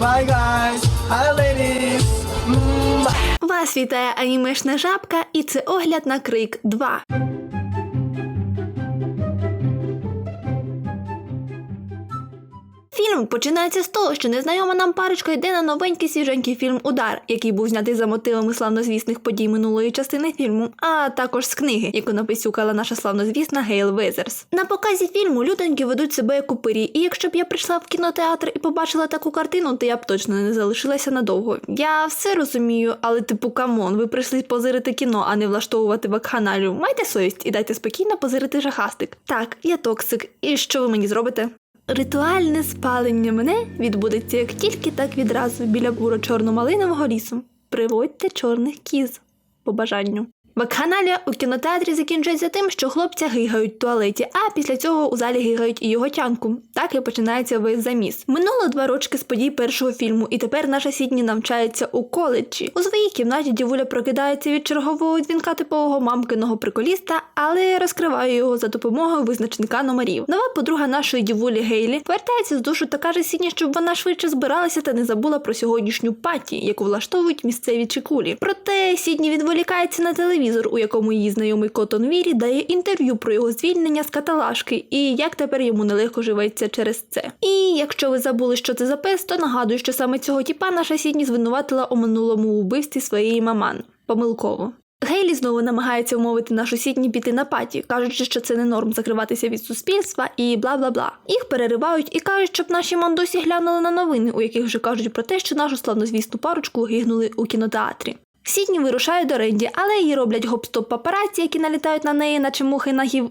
Bye guys, hi ladies. Mm, Вас вітає анімешна жабка, і це огляд на крик 2. Фільм починається з того, що незнайома нам парочка йде на новенький свіженький фільм Удар, який був знятий за мотивами славнозвісних подій минулої частини фільму, а також з книги, яку написюкала наша славнозвісна Гейл Везерс. На показі фільму людоньки ведуть себе як упирі, і якщо б я прийшла в кінотеатр і побачила таку картину, то я б точно не залишилася надовго. Я все розумію, але типу камон, ви прийшли позирити кіно, а не влаштовувати вакханалію. Майте совість і дайте спокійно позирити жахастик. Так, я токсик. І що ви мені зробите? Ритуальне спалення мене відбудеться як тільки так відразу біля буро-чорно-малинового лісу. Приводьте чорних кіз по бажанню. Вакханалія у кінотеатрі закінчується тим, що хлопця гигають в туалеті, а після цього у залі гигають і його тянку. Так і починається весь заміс. Минуло два рочки з подій першого фільму, і тепер наша Сідні навчається у коледжі. У своїй кімнаті дівуля прокидається від чергового дзвінка типового мамкиного приколіста, але розкриває його за допомогою визначника номерів. Нова подруга нашої дівулі Гейлі повертається з душу та каже Сідні, щоб вона швидше збиралася та не забула про сьогоднішню паті, яку влаштовують місцеві чекулі. Проте Сідні відволікається на телевізор, у якому її знайомий Котон Вірі дає інтерв'ю про його звільнення з каталажки і як тепер йому нелегко живеться через це. І якщо ви забули, що це за пес, то нагадую, що саме цього тіпа наша Сідні звинуватила у минулому вбивстві своєї маман. Помилково. Гейлі знову намагається вмовити нашу Сідні піти на паті, кажучи, що це не норм закриватися від суспільства і бла бла бла. Їх переривають і кажуть, щоб наші мандосі глянули на новини, у яких вже кажуть про те, що нашу славнозвісну парочку гигнули у кінотеатрі. Сідні вирушає до Ренді, але її роблять гоп-стоп папараці, які налітають на неї, наче мухи на гів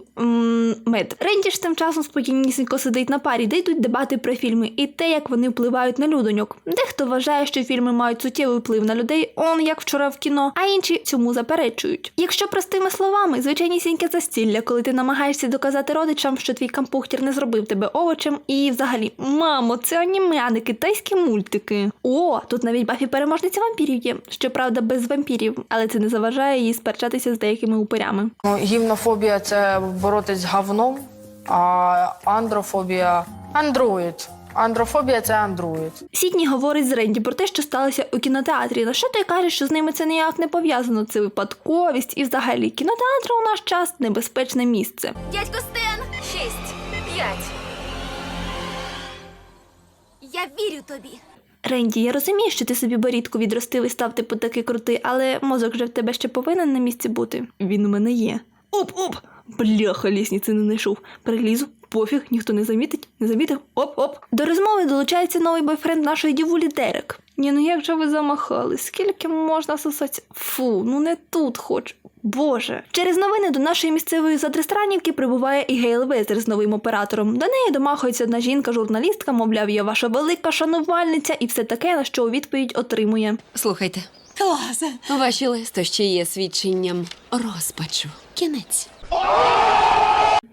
мед. Ренді ж тим часом спокійнісінько сидить на парі, де йдуть дебати про фільми і те, як вони впливають на людоньок. Дехто вважає, що фільми мають суттєвий вплив на людей, он як вчора в кіно, а інші цьому заперечують. Якщо простими словами, звичайнісіньке застілля, коли ти намагаєшся доказати родичам, що твій кампухтір не зробив тебе овочем, і взагалі, мамо, це аніме, а не китайські мультики. О, тут навіть Бафі переможниця вампірів є, щоправда, без вампірів, але це не заважає їй сперечатися з деякими упирями. Ну, Гімнофобія це боротись з говном, а андрофобія андроїд. Андрофобія це андроїд. Сідні говорить з Ренді про те, що сталося у кінотеатрі. На що той каже, що з ними це ніяк не пов'язано. Це випадковість і взагалі кінотеатр у наш час небезпечне місце. Дядько Стен! Шість, п'ять. Я вірю тобі. Ренді, я розумію, що ти собі борідку відростив і став типу такий крутий, але мозок же в тебе ще повинен на місці бути. Він у мене є. Оп-оп! Бляха, лісниці не знайшов. Перелізу, пофіг, ніхто не замітить, не замітив. Оп-оп. До розмови долучається новий бойфренд нашої дівулі Дерек. Ні, ну як же ви замахали? Скільки можна сосати? Фу, ну не тут хоч. Боже. Через новини до нашої місцевої задрестранівки прибуває і Гейл Везер з новим оператором. До неї домахується одна жінка-журналістка, мовляв, я ваша велика шанувальниця і все таке, на що у відповідь отримує. Слухайте, ваші листощі є свідченням розпачу. Кінець.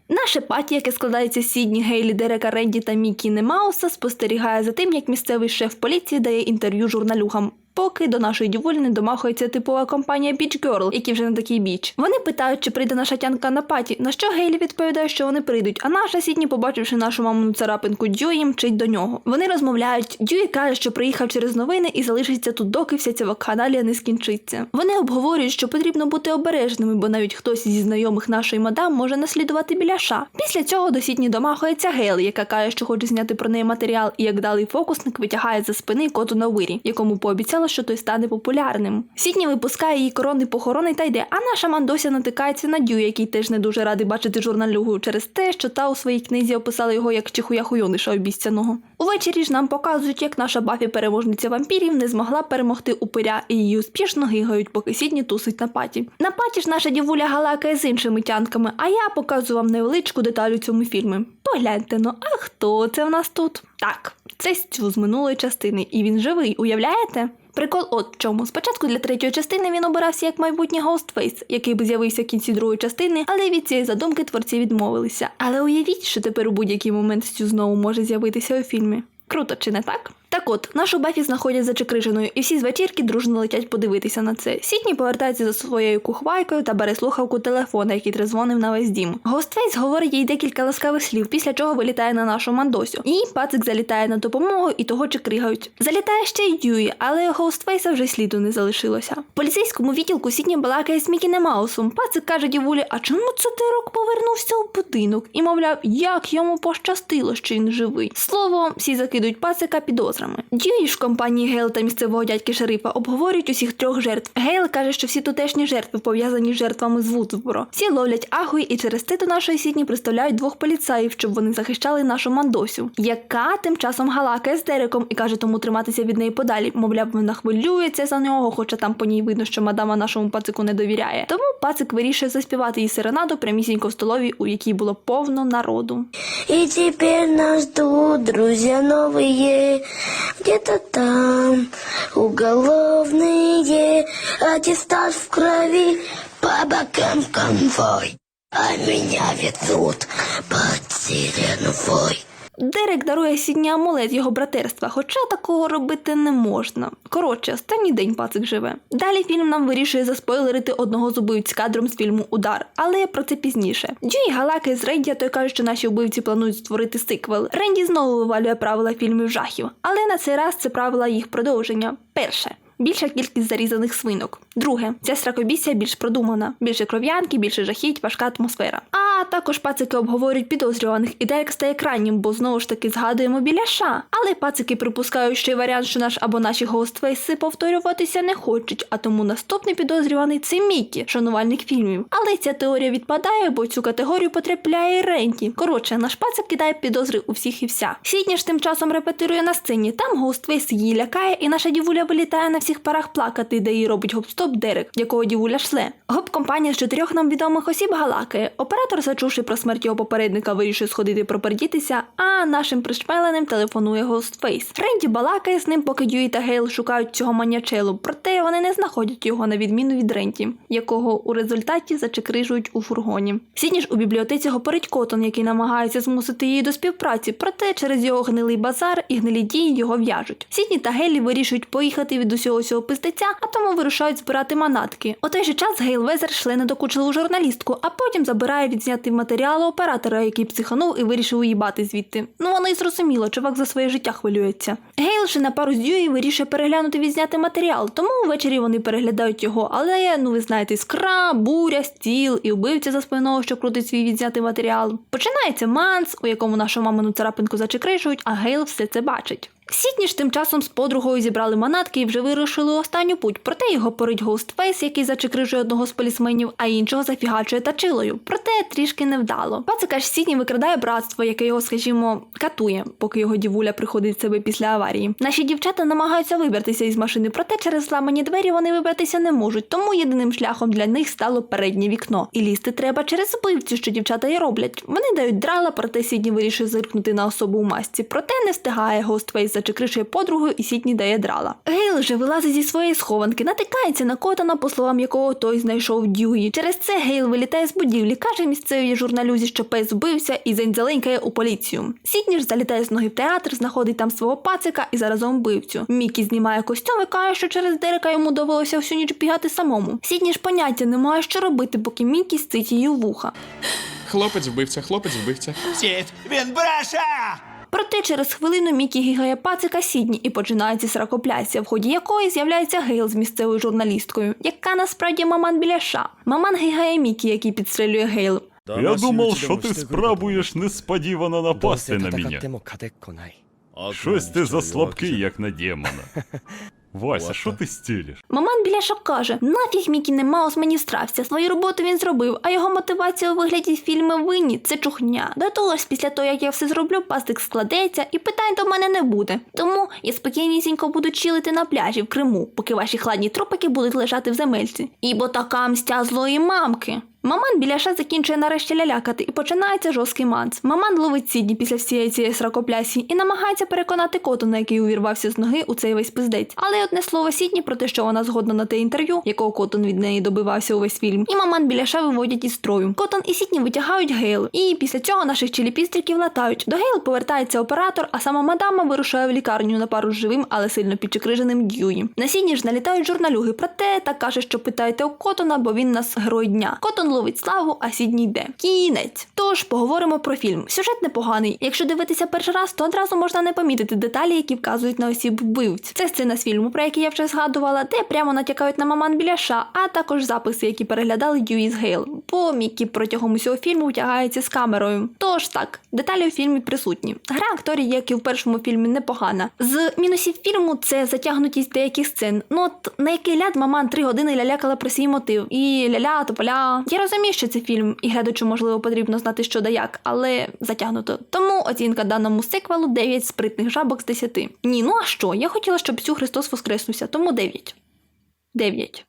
Наша паті, яке складається з Сідні, Гейлі, Дерека, Ренді та Мікі Немауса, спостерігає за тим, як місцевий шеф поліції дає інтерв'ю журналюгам. Поки до нашої діволі не домахується типова компанія Beach Girl, які вже на такий біч. Вони питають, чи прийде наша тянка на паті, на що Гейлі відповідає, що вони прийдуть. А наша Сідні, побачивши нашу мамину царапинку Дьюї, мчить до нього. Вони розмовляють. Дьюї каже, що приїхав через новини і залишиться тут, доки вся ця вакханалія не скінчиться. Вони обговорюють, що потрібно бути обережними, бо навіть хтось зі знайомих нашої мадам може наслідувати біляша. Після цього до Сідні домахується Гейл, яка каже, що хоче зняти про неї матеріал, і як далий фокусник витягає за спини коту на вирі, якому пообіцяла, що той стане популярним. Сідні випускає її коронний похорони та йде, а наша Мандося натикається на Дю, який теж не дуже радий бачити журналюгу через те, що та у своїй книзі описала його як чихуя хуйониша обіцяного. Увечері ж нам показують, як наша Бафі переможниця вампірів не змогла перемогти упиря, і її успішно гигають, поки Сідні тусить на паті. На паті ж наша дівуля галакає з іншими тянками, а я показую вам невеличку деталь у цьому фільмі. Погляньте ну, а хто це в нас тут? Так, це Стю з минулої частини, і він живий, уявляєте? Прикол от чому. Спочатку для третьої частини він обирався як майбутній Ghostface, який би з'явився в кінці другої частини, але від цієї задумки творці відмовилися. Але уявіть, що тепер у будь-який момент Стю знову може з'явитися у фільмі. Круто, чи не так? Так от, нашу Бафі знаходять за Чекрижиною, і всі з вечірки дружно летять подивитися на це. Сітні повертається за своєю кухвайкою та бере слухавку телефона, який трезвонив на весь дім. Гостфейс говорить їй декілька ласкавих слів, після чого вилітає на нашу мандосю. І пацик залітає на допомогу, і того чекригають. Залітає ще й Дьюї, але Гостфейса вже сліду не залишилося. В поліцейському відділку Сітні балакає з Мікіне Маусом. Пацик каже дівулі, а чому це ти рок повернувся у будинок? І мовляв, як йому пощастило, що він живий. Слово, всі закидують пацика підозрами. Дьюї ж компанії Гейл та місцевого дядьки шерифа обговорюють усіх трьох жертв. Гейл каже, що всі тутешні жертви пов'язані з жертвами з Вудсборо. Всі ловлять агуї і через те до нашої сітні представляють двох поліцаїв, щоб вони захищали нашу мандосю, яка тим часом галакає з Дереком і каже тому триматися від неї подалі. Мовляв, вона хвилюється за нього, хоча там по ній видно, що мадама нашому пацику не довіряє. Тому пацик вирішує заспівати їй серенаду прямісінько в столовій, у якій було повно народу. И теперь нас ждут друзья новые, где-то там уголовные, аттестат в крови, по бокам конвой, а меня ведут под сирену. Дерек дарує сідні амулет його братерства, хоча такого робити не можна. Коротше, останній день пацик живе. Далі фільм нам вирішує заспойлерити одного з убивць кадром з фільму Удар, але про це пізніше. Дюї галакає з Ренді, той каже, що наші убивці планують створити сиквел. Ренді знову вивалює правила фільмів жахів, але на цей раз це правила їх продовження. Перше. Більша кількість зарізаних свинок. Друге, ця сракобісія більш продумана, більше кров'янки, більше жахіть, важка атмосфера. А також пацики обговорюють підозрюваних, і Дерек стає крайнім, бо знову ж таки згадуємо біляша. Але пацики припускають ще й варіант, що наш або наші гостфейси повторюватися не хочуть, а тому наступний підозрюваний це Мікі, шанувальник фільмів. Але ця теорія відпадає, бо цю категорію потрапляє Ренті. Коротше, наш пацик кидає підозри у всіх і вся. Сідні ж тим часом репетирує на сцені. Там гостфейс її лякає, і наша дівуля вилітає на всіх парах плакати, де їй робить гоп-стоп Дерек, якого дівуля шле. Гоп-компанія з чотирьох нам відомих осіб галакає. Оператор, зачувши про смерть його попередника, вирішує сходити пропердітися, а нашим пришпеленим телефонує Гостфейс. Ренді балакає з ним, поки Дьюї та Гейл шукають цього манячелу, проте вони не знаходять його на відміну від Ренті, якого у результаті зачекрижують у фургоні. Сідні ж у бібліотеці говорить Котон, який намагається змусити її до співпраці, проте через його гнилий базар і гнилі дії його в'яжуть. Сідні та Гелі вирішують поїхати від усього цього пиздеця, а тому вирушають збирати манатки. У той же час Гейл Везер шле недокучливу журналістку, а потім забирає відзнятий матеріал оператора, який психанув і вирішив уїбати звідти. Ну воно й зрозуміло, чувак за своє життя хвилюється. Гейл же на пару з Дьюї вирішує переглянути відзнятий матеріал, тому ввечері вони переглядають його. Але ну ви знаєте, іскра, буря, стіл і вбивця за спиною, що крутить свій відзнятий матеріал. Починається манс, у якому нашу мамину царапинку зачекришують, а Гейл все це бачить. Сітні ж тим часом з подругою зібрали манатки і вже вирушили останню путь. Проте його порить Гоустфейс, який зачекрижує одного з полісменів, а іншого зафігачує тачилою. Проте трішки невдало. Пацика Сітні викрадає братство, яке його, скажімо, катує, поки його дівуля приходить в себе після аварії. Наші дівчата намагаються вибратися із машини, проте через зламані двері вони вибратися не можуть. Тому єдиним шляхом для них стало переднє вікно. І лізти треба через вбивцю, що дівчата й роблять. Вони дають драла, проте Сідні вирішує зиркнути на особу у масці. Проте не встигає Гоустфейс зачекришує подругу і Сітні дає драла. Гейл же вилазить зі своєї схованки, натикається на котана, по словам якого той знайшов Дьюї. Через це Гейл вилітає з будівлі, каже місцевій журналюзі, що пес збився і зензеленькає у поліцію. Сітні ж залітає з ноги в театр, знаходить там свого пацика і заразом вбивцю. Мікі знімає костюм і каже, що через Дерека йому довелося всю ніч бігати самому. Сітні ж поняття не має, що робити, поки Мікі сцить її вуха. Хлопець вбивця, хлопець вбивця. Сіт, він бреше! Проте через хвилину Мікі гігає пацика Сідні і починається сракопляція, в ході якої з'являється Гейл з місцевою журналісткою, яка насправді маман біляша. Маман гігає Мікі, який підстрелює Гейл. Я думав, що ти спробуєш несподівано напасти на мене. Щось ти за слабкий, як на демона. Вася, що ти стілиш? Маман біляша каже: нафіг Мікі не Маус мені стрався. Свою роботу він зробив, а його мотивація у вигляді фільму винні це чухня. До того ж, після того, як я все зроблю, пастик складеться і питань до мене не буде. Тому я спокійнісінько буду чилити на пляжі в Криму, поки ваші хладні трупики будуть лежати в земельці. Ібо така мстя злої мамки. Маман біляша закінчує нарешті лялякати і починається жорсткий манц. Маман ловить Сідні після всієї цієї сракоплясі і намагається переконати Котона, який увірвався з ноги у цей весь пиздець. Але й одне слово Сідні про те, що вона згодна на те інтерв'ю, якого Котон від неї добивався увесь фільм. І маман біляша виводять із строю. Котон і Сідні витягають Гейл. І після цього наших чиліпістриків латають. До Гейл повертається оператор, а сама мадама вирушає в лікарню на пару з живим, але сильно підчекриженим Дьюї. На Сідні ж налітають журналюги, проте та каже, що питайте у Котона, бо він нас герой дня. Котон ловить славу, а Сідні йде. Кінець. Тож поговоримо про фільм. Сюжет непоганий. Якщо дивитися перший раз, то одразу можна не помітити деталі, які вказують на осіб вбивць. Це сцена з фільму, про який я вже згадувала, де прямо натякають на маман біляша, а також записи, які переглядали Дьюї з Гейл. Бо Мікі протягом усього фільму втягається з камерою. Тож так, деталі у фільмі присутні. Гра акторів, як і в першому фільмі, непогана. З мінусів фільму це затягнутість деяких сцен. Ну от на який ляд маман три години лялякала про свій мотив. І ля-ля, тополя. Я розумію, що це фільм, і глядачу, можливо, потрібно знати, що да як, але затягнуто. Тому оцінка даному сиквелу 9 спритних жабок з 10. Ні, ну а що? Я хотіла, щоб цю Христос воскреснувся, тому 9. 9.